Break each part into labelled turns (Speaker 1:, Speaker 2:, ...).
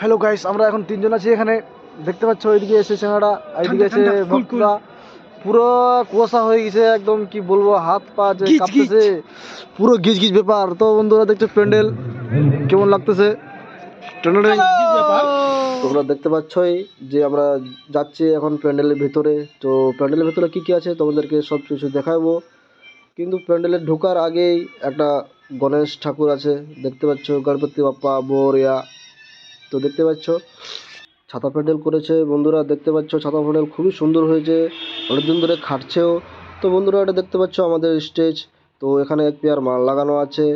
Speaker 1: Hello guys আমরা এখন তিনজন আছি এখানে। দেখতে পাচ্ছ ওইদিকে এসে চেনারা এইদিকে
Speaker 2: কুল।
Speaker 1: ভক্তরা পুরো কুয়াশা হয়ে গেছে একদম কি বলব হাত পা যে কাঁপতেছে পুরো গিজ গিজ ব্যাপার। তো বন্ধুরা দেখছ প্যান্ডেল কেমন লাগতেছে। তোমরা দেখতে পাচ্ছই যে আমরা যাচ্ছি এখন প্যান্ডেলের ভিতরে। তো প্যান্ডেলের ভেতরে কি কি আছে তোমাদেরকে সব কিছু দেখাবো। কিন্তু প্যান্ডেলে ঢোকার আগেই একটা গণেশ ঠাকুর আছে। দেখতে পাচ্ছ গণপতি বাপ্পা বোরিয়া তো দেখতে পাচ্ছ, ছাতা প্যান্ডেল করেছে বন্ধুরা, দেখতে পাচ্ছ ছাতা প্যান্ডেল খুবই সুন্দর হয়েছে, অনেকদিন ধরে খাটছেও। তো বন্ধুরা, এটা দেখতে পাচ্ছ আমাদের স্টেজ, তো এখানে এক পেয়ার মাল লাগানো আছে,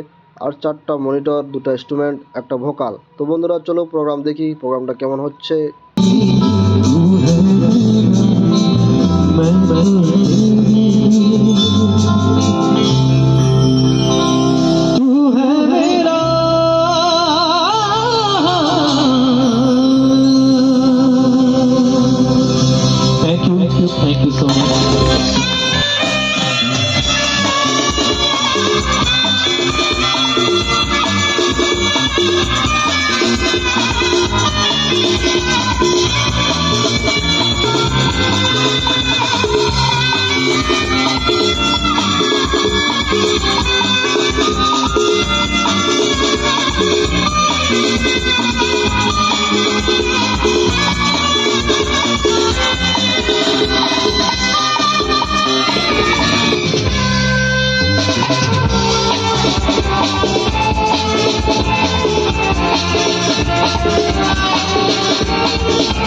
Speaker 1: আর চারটা মনিটর, দুটা ইনস্ট্রুমেন্ট একটা ভোকাল তো বন্ধুরা, চলো প্রোগ্রাম দেখি প্রোগ্রামটা কেমন হচ্ছে।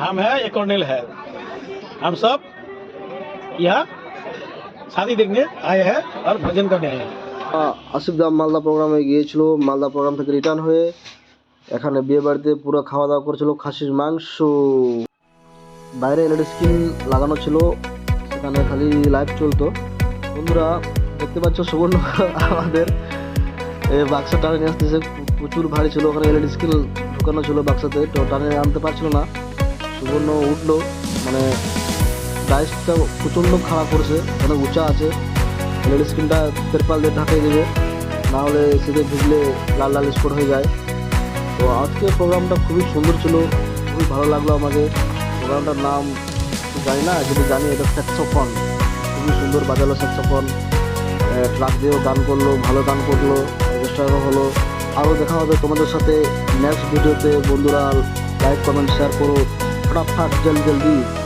Speaker 2: हम है ये कॉर्नेल है हम सब यहाँ शादी देखने आए हैं और भजन करने आए हैं
Speaker 1: আহ, আসিফ দাম মালদা প্রোগ্রামে গিয়েছিল মালদা প্রোগ্রাম থেকে রিটার্ন হয়ে এখানে বিয়ে বাড়িতে পুরো খাওয়া দাওয়া করেছিল খাসির মাংস বাইরে এলইডি স্ক্রিন লাগানো ছিল সেখানে খালি লাইভ চলতো বন্ধুরা দেখতে পাচ্ছ সুবর্ণ আমাদের এ বাক্স টানে নিয়ে আসতেছে প্রচুর ভারী ছিল ওখানে এলইডি স্ক্রিন ঢুকানো ছিল বাক্সাতে তো টানে আনতে পারছিল না সুবর্ণ উঠল। মানে ডাইসটা প্রচণ্ড খারাপ করেছে অনেক উঁচা আছে। এলইডি স্ক্রিনটা তেরপাল দিয়ে ঢাকিয়ে দেবে, না হলে সেটা ঢুকলে লাল লাল স্পট হয়ে যায়। তো আজকে প্রোগ্রামটা খুবই সুন্দর ছিল, খুবই ভালো লাগল আমাকে। প্রোগ্রামটার নাম জানি না, যদি জানি এটা স্যাক্সোফোন খুবই সুন্দর বাজালো স্যাক্সোফোন ট্রাক দিয়েও গান করল, ভালো গান করল অর্কেস্ট্রারও হলো। আরও দেখা হবে তোমাদের সাথে নেক্সট ভিডিওতে বন্ধুরা লাইক কমেন্ট শেয়ার করো। फटाफट जल्दी जल्दी